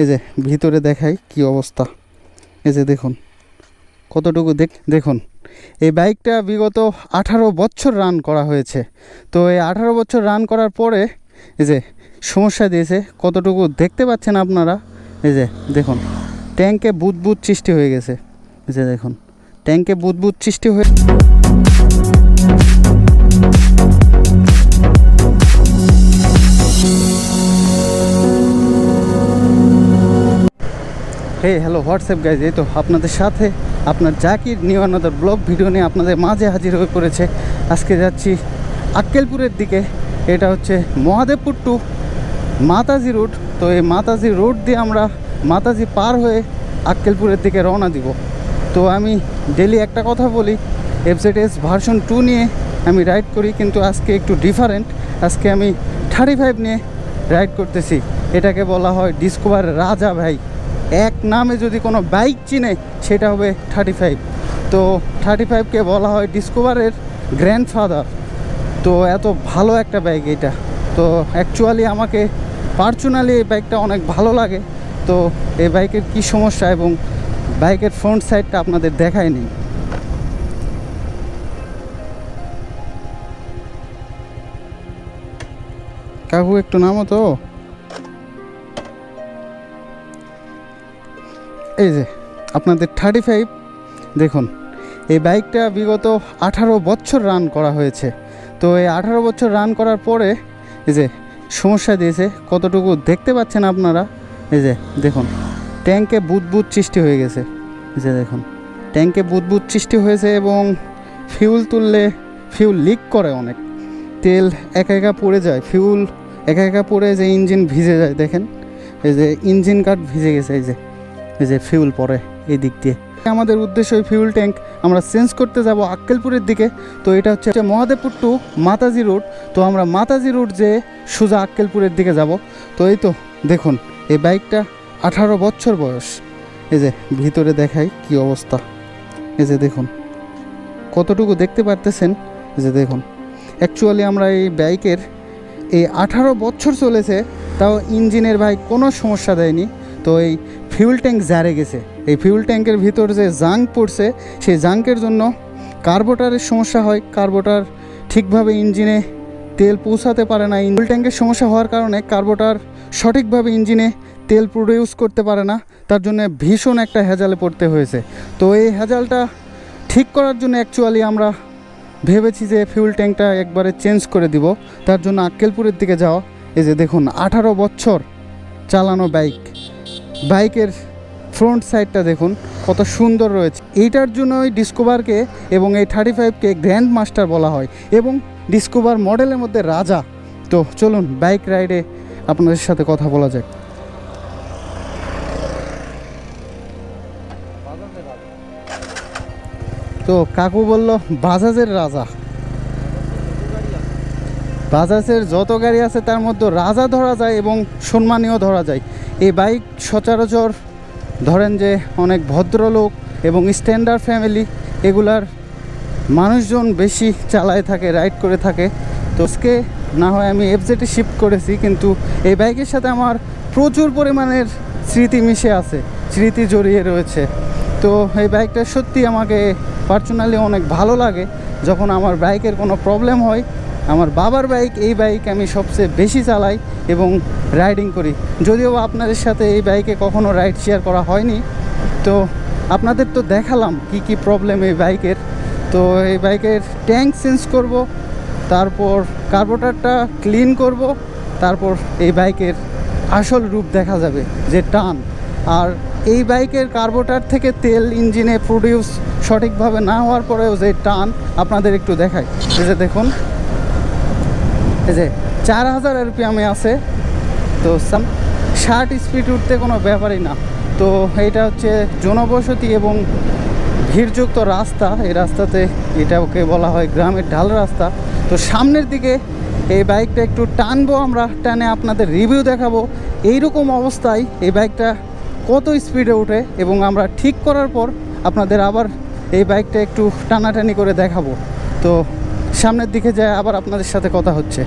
এই যে ভিতরে দেখাই কি অবস্থা। এই যে দেখুন, কতটুকু দেখ, দেখুন, এই বাইকটা বিগত আঠারো বছর রান করা হয়েছে। তো এই আঠারো বছর রান করার পরে এই যে সমস্যা দিয়েছে, কতটুকু দেখতে পাচ্ছেন আপনারা? এই যে দেখুন, ট্যাঙ্কে বুদবুদ সৃষ্টি হয়ে গেছে। এই যে দেখুন, ট্যাঙ্কে বুদবুদ সৃষ্টি হয়ে হে হ্যালো হোয়াটসঅ্যাপ গাইজ এই তো আপনাদের সাথে আপনার জাকির নিউ ব্লগ ভিডিও নিয়ে আপনাদের মাঝে হাজির হয়ে পড়েছে। আজকে যাচ্ছি আক্কেলপুরের দিকে। এটা হচ্ছে মহাদেবপুর টু মাতাজি রোড। তো এই মাতাজি রোড দিয়ে আমরা মাতাজি পার হয়ে আক্কেলপুরের দিকে রওনা দিব। তো আমি ডেলি একটা কথা বলি এফজেড এস ভার্সন টু নিয়ে আমি রাইড করি, কিন্তু আজকে একটু ডিফারেন্ট আজকে আমি থার্টি ফাইভ নিয়ে রাইড করতেছি। এটাকে বলা হয় ডিসকভার রাজা ভাই। এক নামে যদি কোনো বাইক চিনে, সেটা হবে থার্টি ফাইভ। তো থার্টি ফাইভকে বলা হয় ডিসকভারের গ্র্যান্ডফাদার। তো এত ভালো একটা বাইক এটা। তো অ্যাকচুয়ালি আমাকে পার্সোনালি এই বাইকটা অনেক ভালো লাগে। তো এই বাইকের কি সমস্যা এবং বাইকের ফ্রন্ট সাইডটা আপনাদের দেখায় দেখায়নি। কাকু একটু নামো তো। এই যে, আপনাদের থার্টি ফাইভ দেখুন, এই বাইকটা বিগত আঠারো বছর রান করা হয়েছে। তো এই আঠারো বছর রান করার পরে, এই যে, সমস্যা দিয়েছে, কতটুকু দেখতে পাচ্ছেন আপনারা? এই যে, দেখুন, ট্যাঙ্কে বুদবুদ সৃষ্টি হয়ে গেছে। এই যে, দেখুন, ট্যাঙ্কে বুদবুদ সৃষ্টি হয়েছে এবং ফিউল তুললে ফিউল লিক করে অনেক। তেল একা একা পড়ে যায় ফিউল একা একা পড়ে যে ইঞ্জিন ভিজে যায়, দেখেন, এই যে ইঞ্জিন কাঠ ভিজে গেছে, এই যে। এই যে ফিউল পরে এই দিক দিয়ে। আমাদের উদ্দেশ্য ওই ফিউল ট্যাঙ্ক আমরা চেঞ্জ করতে যাব আক্কেলপুরের দিকে। তো এটা হচ্ছে মহাদেবপুর টু মাতাজি রোড তো আমরা মাতাজি রোড যে সোজা আক্কেলপুরের দিকে যাব। তো এই তো, দেখুন, এই বাইকটা আঠারো বছর বয়স। এই যে ভিতরে দেখাই কি অবস্থা। এই যে দেখুন, কতটুকু দেখতে পারতেছেন? যে দেখুন অ্যাকচুয়ালি আমরা এই বাইকের এই আঠারো বছর চলেছে, তাও ইঞ্জিনের ভাই কোনো সমস্যা দেয়নি। তো এই ফিউল ট্যাঙ্ক জারে গেছে। এই ফিউল ট্যাঙ্কের ভিতর যে জাঙ্ক পড়ছে, সেই জাঙ্কের জন্য কার্বোটারের সমস্যা হয়। কার্বোটার ঠিকভাবে ইঞ্জিনে তেল পৌঁছাতে পারে না। ফিউল ট্যাঙ্কের সমস্যা হওয়ার কারণে কার্বোটার সঠিকভাবে ইঞ্জিনে তেল প্রডিউস করতে পারে না। তার জন্য ভীষণ একটা হেজালে পড়তে হয়েছে। তো এই হেজালটা ঠিক করার জন্য অ্যাকচুয়ালি আমরা ভেবেছি যে ফিউল ট্যাঙ্কটা একবারে চেঞ্জ করে দিব। তার জন্য আক্কেলপুরের দিকে যাওয়া। এই যে দেখুন, আঠারো বছর চালানো বাইক বাইকের ফ্রন্ট সাইডটা দেখুন, কত সুন্দর রয়েছে। এইটার জন্য ওই ডিসকভারকে এবং এই থার্টি ফাইভকে গ্র্যান্ড মাস্টার বলা হয় এবং ডিসকোভার মডেলের মধ্যে রাজা। তো চলুন, বাইক রাইডে আপনাদের সাথে কথা বলা যাক। তো কাকু বলল, বাজাজের রাজা। বাজাজের যত গাড়ি আছে তার মধ্যে রাজা ধরা যায় এবং সম্মানীয় ধরা যায়। এই বাইক সচরাচর ধরেন যে অনেক ভদ্রলোক এবং স্ট্যান্ডার্ড ফ্যামিলি এগুলার মানুষজন বেশি চালায় থাকে রাইড করে থাকে। তো আজকে না হয় আমি এফজেটে শিফট করেছি, কিন্তু এই বাইকের সাথে আমার প্রচুর পরিমাণের স্মৃতি মিশে আছে, স্মৃতি জড়িয়ে রয়েছে। তো এই বাইকটা সত্যি আমাকে পার্সোনালি অনেক ভালো লাগে। যখন আমার বাইকের কোনো প্রবলেম হয় আমার বাবার বাইক এই বাইক আমি সবচেয়ে বেশি চালাই এবং রাইডিং করি। যদিও আপনাদের সাথে এই বাইকে কখনো রাইড শেয়ার করা হয়নি, তো আপনাদের তো দেখালাম কি কি প্রবলেম এই বাইকের তো এই বাইকের ট্যাঙ্ক চেঞ্জ করব, তারপর কার্বোটারটা ক্লিন করব, তারপর এই বাইকের আসল রূপ দেখা যাবে, যে টান। আর এই বাইকের কার্বোটার থেকে তেল ইঞ্জিনে প্রডিউস সঠিকভাবে না হওয়ার পরেও যে টান, আপনাদের একটু দেখায় যে দেখুন এই যে চার হাজার আরপিএমে আছে। তো ষাট স্পিড উঠতে কোনো ব্যাপারই না। তো এটা হচ্ছে জনবসতি এবং ভিড়যুক্ত রাস্তা। এই রাস্তাতে এটাকে বলা হয় গ্রামের ঢাল রাস্তা। তো সামনের দিকে এই বাইকটা একটু টানবো আমরা। টানে আপনাদের রিভিউ দেখাবো। এইরকম অবস্থায় এই বাইকটা কত স্পিডে ওঠে এবং আমরা ঠিক করার পর আপনাদের আবার এই বাইকটা একটু টানাটানি করে দেখাবো। তো সামনের দিকে যায় আবার আপনাদের সাথে কথা হচ্ছে।